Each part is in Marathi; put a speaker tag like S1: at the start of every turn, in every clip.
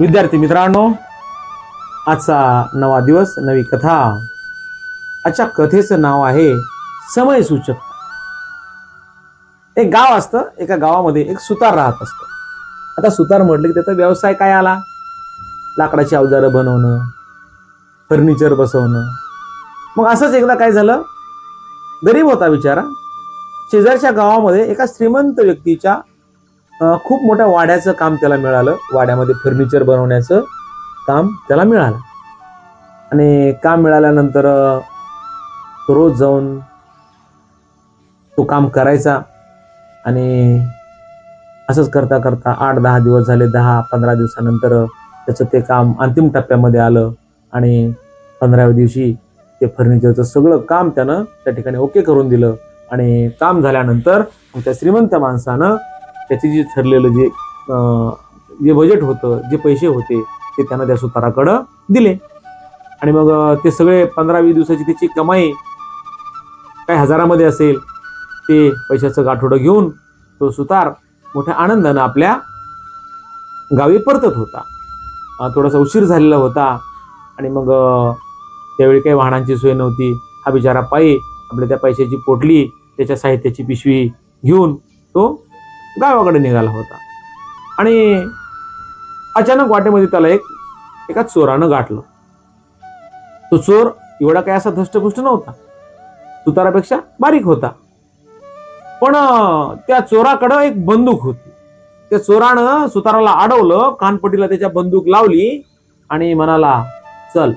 S1: विद्यार्थी मित्रांनो आजचा नवा दिवस नवी कथा आजच्या कथेचं नाव आहे समय सूचक एक गाव असतं एका गावामध्ये एक सुतार राहत असतो. आता सुतार म्हटलं की त्याचा व्यवसाय काय आला? लाकडाची अवजारं बनवणं फर्निचर बसवणं. मग असंच एकदा काय झालं? गरीब होता बिचारा. शेजारच्या गावामध्ये एका श्रीमंत व्यक्तीच्या खूप मोठ्या वाड्याचं काम त्याला मिळालं. वाड्यामध्ये फर्निचर बनवण्याचं काम त्याला मिळालं. आणि काम मिळाल्यानंतर तो रोज जाऊन तो काम करायचा. आणि असंच करता करता आठ दहा दिवस झाले दहा पंधरा दिवसानंतर त्याचं ते काम अंतिम टप्प्यामध्ये आलं. आणि पंधराव्या दिवशी ते फर्निचरचं सगळं काम त्यानं त्या ठिकाणी ओके करून दिलं. आणि काम झाल्यानंतर त्या श्रीमंत माणसानं त्याचे जे ठरलेलं जे जे बजेट होतं जे पैसे होते ते त्यांना त्या सुताराकडं दिले. आणि मग ते सगळे पंधरा वीस दिवसाची त्याची कमाई काही हजारामध्ये असेल ते पैशाचं गाठोडं घेऊन तो सुतार मोठ्या आनंदानं आपल्या गावी परतत होता. थोडासा उशीर झालेला होता. आणि मग त्यावेळी काही वाहनांची सोय नव्हती. हा बिचारा पायी आपल्या त्या पैशाची पोटली त्याच्या साहित्याची पिशवी घेऊन तो गावाकडे निघाला होता. आणि अचानक वाटेमध्ये त्याला एक एका चोरानं गाठलं. तो चोर एवढा काय असा धष्टपुष्ट नव्हता. सुतारापेक्षा बारीक होता. पण त्या चोराकडं एक बंदूक होती. त्या चोरानं सुताराला अडवलं कानपटीला त्याच्या बंदूक लावली आणि म्हणाला चल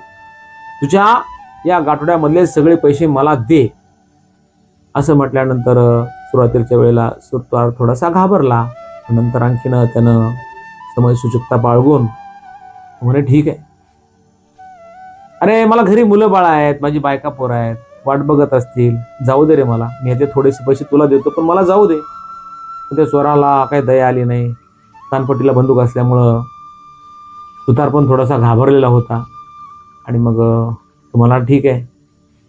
S1: तुझ्या या गाठोड्यामधले सगळे पैसे मला दे. असं म्हटल्यानंतर सुरुवातीच्या वेळेला सुरतार थोडासा घाबरला. नंतर आणखीन त्यानं समयसूचकता बाळगून म्हणे ठीक आहे. अरे मला घरी मुलं बाळ आहेत माझी बायका पोरं आहेत वाट बघत असतील. जाऊ दे रे मला. मी ह्याचे थोडेसे पैसे तुला देतो पण मला जाऊ दे. त्या स्वराला काही दया आली नाही. कानपट्टीला बंदूक असल्यामुळं सुतार पण थोडासा घाबरलेला होता. आणि मग तुम्हाला ठीक आहे.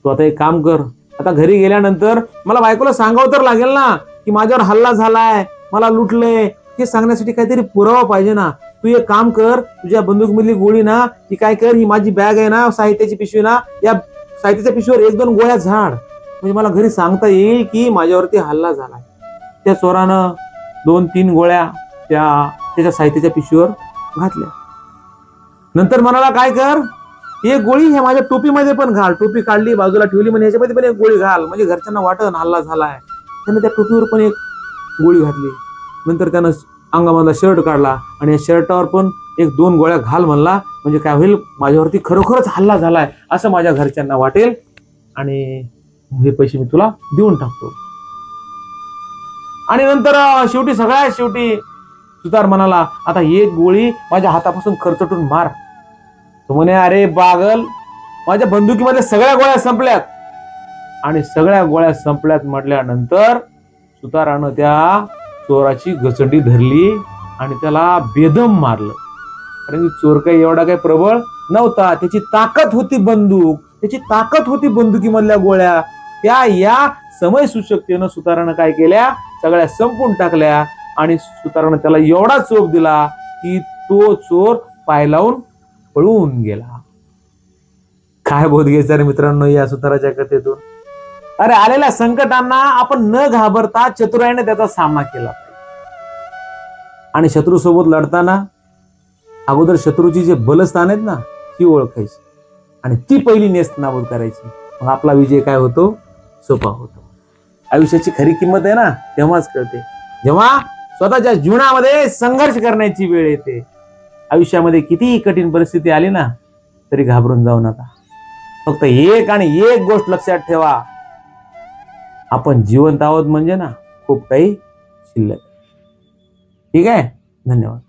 S1: तू आता एक काम कर. आता घरी गेल्यानंतर मला बायकोला सांगावं तर लागेल ना की माझ्यावर हल्ला झालाय मला लुटलंय हे सांगण्यासाठी काहीतरी पुरावा पाहिजे ना. तू एक काम कर तुझ्या बंदूकमधली गोळी ना ती काय कर ही माझी बॅग आहे ना साहित्याची पिशवी ना या साहित्याच्या पिशवीवर एक दोन गोळ्या झाड. म्हणजे मला घरी सांगता येईल की माझ्यावरती हल्ला झालाय. त्या चोरानं दोन तीन गोळ्या त्या त्याच्या साहित्याच्या पिशवीवर घातल्या. नंतर म्हणाला काय कर एक गोळी हे माझ्या टोपीमध्ये पण घाल. टोपी काढली बाजूला ठेवली म्हणजे ह्याच्यामध्ये पण एक गोळी घाल. म्हणजे घरच्यांना वाटण हल्ला झालाय. त्यानं त्या टोपीवर पण एक गोळी घातली. नंतर त्यानं अंगामधला शर्ट काढला आणि या शर्टावर पण एक दोन गोळ्या घाल म्हणला. म्हणजे काय होईल? माझ्यावरती खरोखरच हल्ला झालाय असं माझ्या घरच्यांना वाटेल. आणि हे पैसे मी तुला देऊन टाकतो. आणि नंतर शेवटी सगळ्यात शेवटी सुतार म्हणाला आता एक गोळी माझ्या हातापासून खरचटून मार. तो म्हणे अरे बागल माझ्या बंदुकीमध्ये सगळ्या गोळ्या संपल्यात. आणि सगळ्या गोळ्या संपल्यात म्हटल्यानंतर सुतारानं त्या चोराची गचंडी धरली आणि त्याला बेदम मारलं. कारण चोर काही एवढा काही प्रबळ नव्हता. त्याची ताकद होती बंदूक. त्याची ताकद होती बंदुकीमधल्या गोळ्या. त्या या समय सूचकतेनं सुतारानं काय केल्या? सगळ्या संपून टाकल्या आणि सुतारानं त्याला एवढा चोप दिला की तो चोर पाय लावून पळून गेला. काय बोध घ्यायचा रे मित्रांनो या सुताराच्या कथेतून? अरे आलेल्या संकटांना आपण न घाबरता चतुराईने त्याचा सामना केला पाहिजे. आणि शत्रू सोबत लढताना अगोदर शत्रूची जे बलस्थान आहेत ना ती ओळखायची. आणि ती पहिली नेस्त नाबूद करायची. मग आपला विजय काय होतो? सोपा होतो. आयुष्याची खरी किंमत आहे ना तेव्हाच कळते. जेव्हा स्वतःच्या जीवनामध्ये संघर्ष करण्याची वेळ येते. आयुष्यामध्ये कितीही कठीण परिस्थिती आली ना तरी घाबरून जाऊ नका. फक्त एक आणि एक गोष्ट लक्षात ठेवा. आपण जिवंत आहोत म्हणजे ना खूप काही शिल्लक ठीक आहे? धन्यवाद.